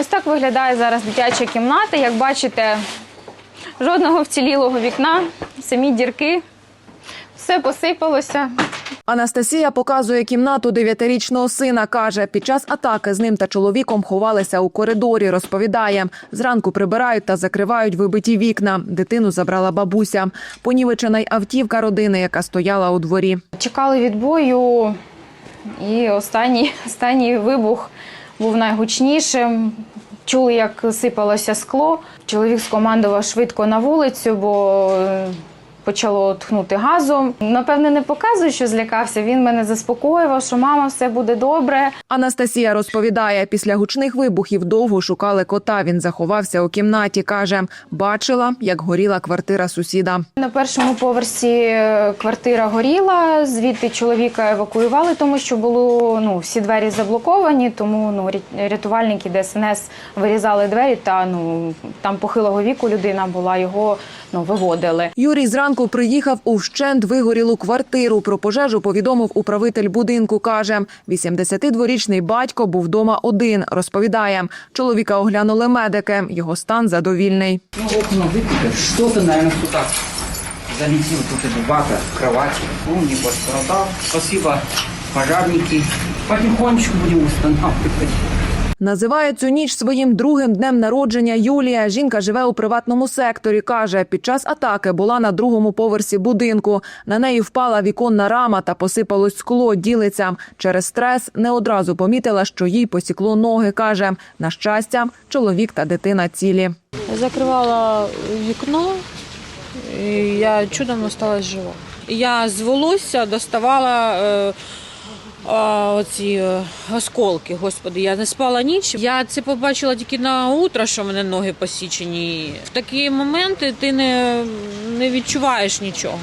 Ось так виглядає зараз дитяча кімната. Як бачите, жодного вцілілого вікна, самі дірки, все посипалося. Анастасія показує кімнату дев'ятирічного сина. каже, під час атаки з ним та чоловіком ховалися у коридорі. Розповідає, зранку прибирають та закривають вибиті вікна. Дитину забрала бабуся. Понівечена й автівка родини, яка стояла у дворі. Чекали відбою, і останній, останній вибух був найгучнішим. Чули, як сипалося скло. Чоловік скомандував швидко на вулицю, бо почало тхнути газом. Напевне, не показує, що злякався. Він мене заспокоював, що мама, все буде добре. Анастасія розповідає, після гучних вибухів довго шукали кота. Він заховався у кімнаті. каже, бачила, як горіла квартира сусіда. На першому поверсі е, квартира горіла. Звідти чоловіка евакуювали, тому що було ну всі двері заблоковані. Тому ну рятувальники ДСНС вирізали двері. Та ну там похилого віку людина була. Його ну виводили. Юрій зранку приїхав у вщент вигорілу квартиру. Про пожежу повідомив управитель будинку. каже, 82-річний батько був вдома один. Розповідає, чоловіка оглянули медики. Його стан задовільний. Ну, выбито, что-то, наверное, кто-то залетел, тут и в кровати. Он не пострадал. Спасибо, пожарники. Потихонечку будем устанавливать. Називає цю ніч своїм другим днем народження Юлія. Жінка живе у приватному секторі. каже, під час атаки була на другому поверсі будинку. На неї впала віконна рама та посипалось скло. Ділиться через стрес. Не одразу помітила, що їй посікло ноги. каже на щастя, чоловік та дитина цілі. Закривала вікно, і я чудом осталась жива. Я з волосся доставала е, оці е, осколки. Господи, я не спала ніч. Я це побачила тільки на утро, що в мене ноги посічені. В такі моменти ти не, не відчуваєш нічого.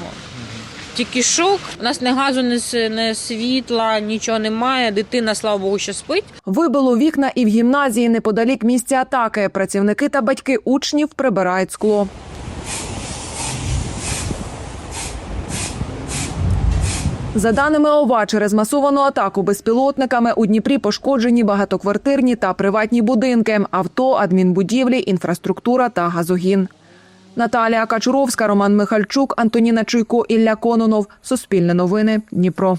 Тільки шок. У нас не газу, не, не світла, нічого немає. Дитина, слава Богу, що спить. Вибило вікна і в гімназії неподалік місця атаки. Працівники та батьки учнів прибирають скло. За даними ОВА, через масовану атаку безпілотниками у Дніпрі пошкоджені багатоквартирні та приватні будинки, авто, адмінбудівлі, інфраструктура та газогін. Наталія Качуровська, Роман Михальчук, Антоніна Чуйко, Ілля Кононов. Суспільне новини. Дніпро.